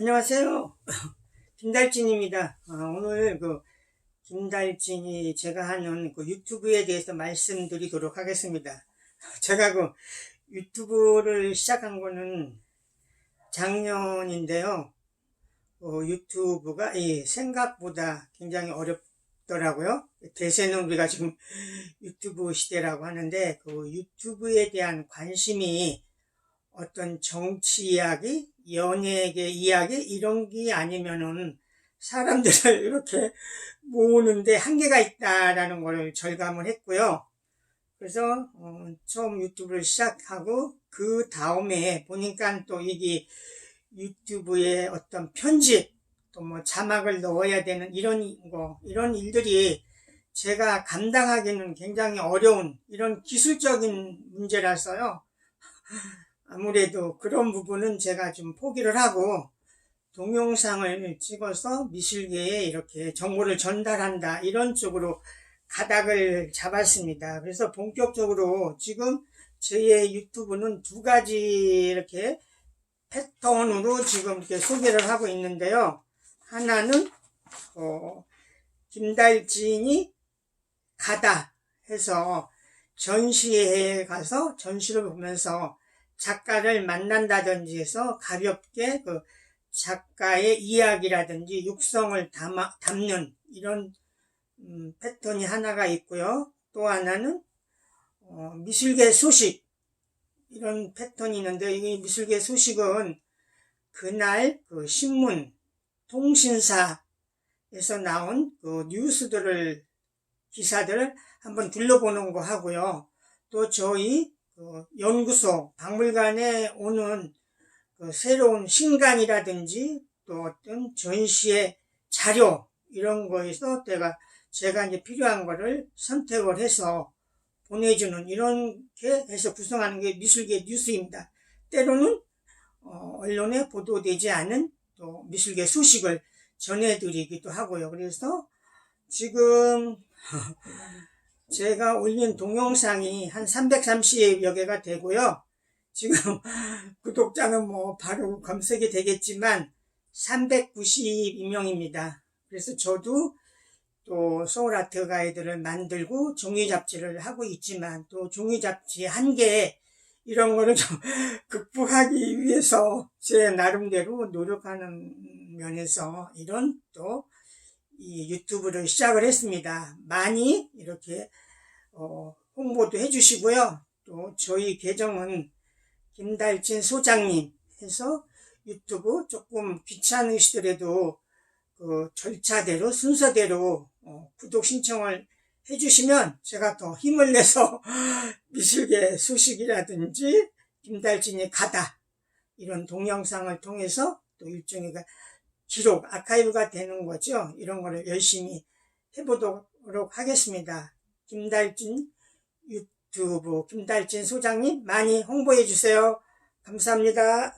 안녕하세요. 김달진입니다. 어, 오늘 그 김달진이 제가 하는 그 유튜브에 대해서 말씀드리도록 하겠습니다. 제가 그 유튜브를 시작한 거는 작년인데요. 어, 유튜브가 이 생각보다 굉장히 어렵더라고요. 대세는 우리가 지금 유튜브 시대라고 하는데 그 유튜브에 대한 관심이 어떤 정치 이야기, 연예계 이야기 이런 게 아니면은 사람들을 이렇게 모으는데 한계가 있다라는 걸 절감을 했고요. 그래서 어, 처음 유튜브를 시작하고 그 다음에 보니까 또 이게 유튜브에 어떤 편집 또 뭐 자막을 넣어야 되는 이런 거 이런 일들이 제가 감당하기는 굉장히 어려운 이런 기술적인 문제라서요. 아무래도 그런 부분은 제가 좀 포기를 하고 동영상을 찍어서 미술계에 이렇게 정보를 전달한다 이런 쪽으로 가닥을 잡았습니다. 그래서 본격적으로 지금 저의 유튜브는 두 가지 이렇게 패턴으로 지금 이렇게 소개를 하고 있는데요. 하나는 어, 김달진이 가다 해서 전시회에 가서 전시를 보면서 작가를 만난다든지 해서 가볍게 그 작가의 이야기라든지 육성을 담아, 담는 이런 음, 패턴이 하나가 있고요. 또 하나는 어, 미술계 소식 이런 패턴이 있는데 이 미술계 소식은 그날 그 신문 통신사에서 나온 그 뉴스들을 기사들을 한번 둘러보는 거 하고요. 또 저희 그 연구소, 박물관에 오는 그 새로운 신간이라든지 또 어떤 전시의 자료 이런 거에서 내가 제가 이제 필요한 거를 선택을 해서 보내주는 이렇게 해서 구성하는 게 미술계 뉴스입니다. 때로는 어, 언론에 보도되지 않은 또 미술계 소식을 전해드리기도 하고요. 그래서 지금 제가 올린 동영상이 한 330여 개가 되고요. 지금 구독자는 뭐 바로 검색이 되겠지만 392명입니다. 그래서 저도 또 소울 아트 가이드를 만들고 종이 잡지를 하고 있지만 또 종이 잡지 한계 이런 거를 좀 극복하기 위해서 제 나름대로 노력하는 면에서 이런 또 이 유튜브를 시작을 했습니다. 많이 이렇게 어, 홍보도 해주시고요. 또 저희 계정은 김달진 소장님 해서 유튜브 조금 귀찮으시더라도 그 절차대로 순서대로 어, 구독 신청을 해주시면 제가 더 힘을 내서 미술계 소식이라든지 김달진이 가다 이런 동영상을 통해서 또 일종의 그 기록, 아카이브가 되는 거죠. 이런 거를 열심히 해보도록 하겠습니다. 김달진 유튜브 김달진 소장님 많이 홍보해 주세요. 감사합니다.